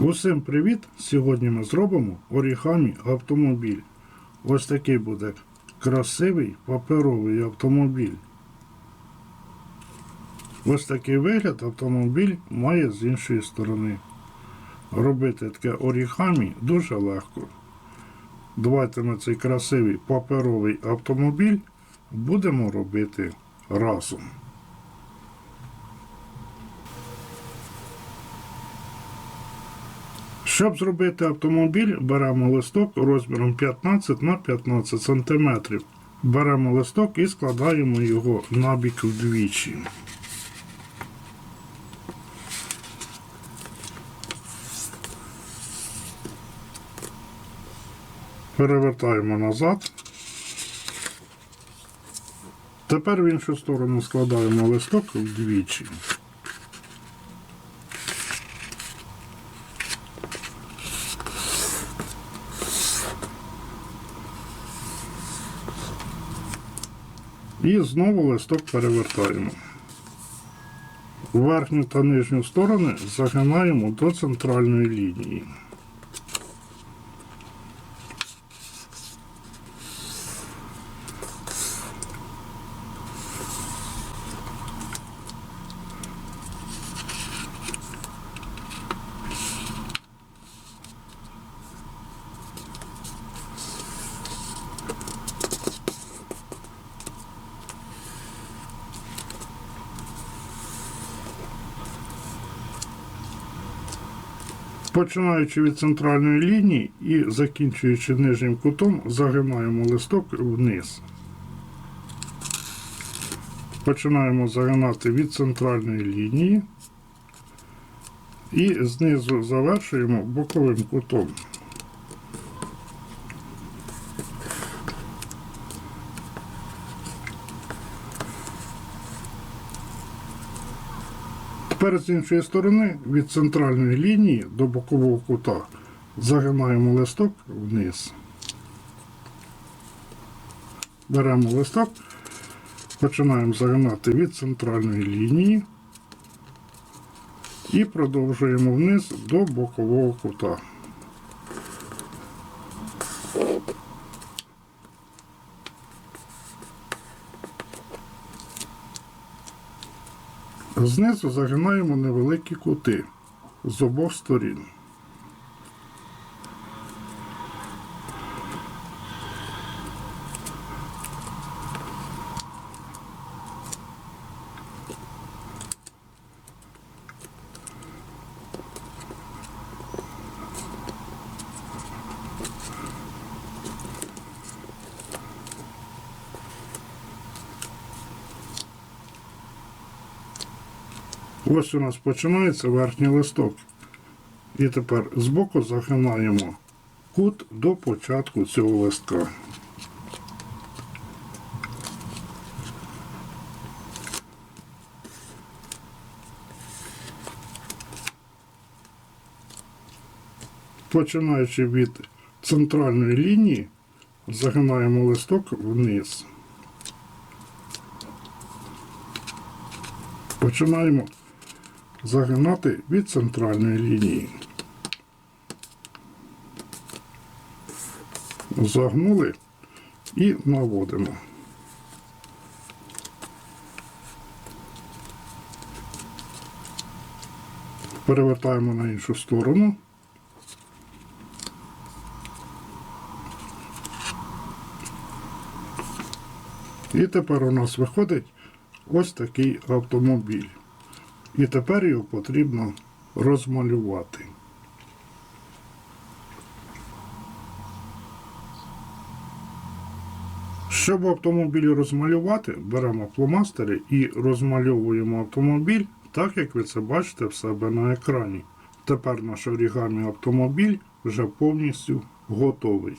Усім привіт! Сьогодні ми зробимо орігамі автомобіль. Ось такий буде красивий паперовий автомобіль. Ось такий вигляд автомобіль має з іншої сторони. Робити таке орігамі дуже легко. Давайте ми цей красивий паперовий автомобіль будемо робити разом. Щоб зробити автомобіль, беремо листок розміром 15 на 15 см. Беремо листок і складаємо його набік вдвічі. Перевертаємо назад. Тепер в іншу сторону складаємо листок вдвічі. І знову листок перевертаємо. Верхню та нижню сторони загинаємо до центральної лінії. Починаючи від центральної лінії і закінчуючи нижнім кутом, загинаємо листок вниз. Починаємо загинати від центральної лінії і знизу завершуємо боковим кутом. Тепер з іншої сторони від центральної лінії до бокового кута загинаємо листок вниз. Беремо листок, починаємо загинати від центральної лінії і продовжуємо вниз до бокового кута. Знизу загинаємо невеликі кути з обох сторін. Ось у нас починається верхній листок. І тепер збоку загинаємо кут до початку цього листка. Починаючи від центральної лінії, загинаємо листок вниз. Починаємо загинати від центральної лінії. Загнули і наводимо. Перевертаємо на іншу сторону. І тепер у нас виходить ось такий автомобіль. І тепер його потрібно розмалювати. Щоб автомобіль розмалювати, беремо фломастери і розмальовуємо автомобіль так, як ви це бачите в себе на екрані. Тепер наш орігамі автомобіль вже повністю готовий.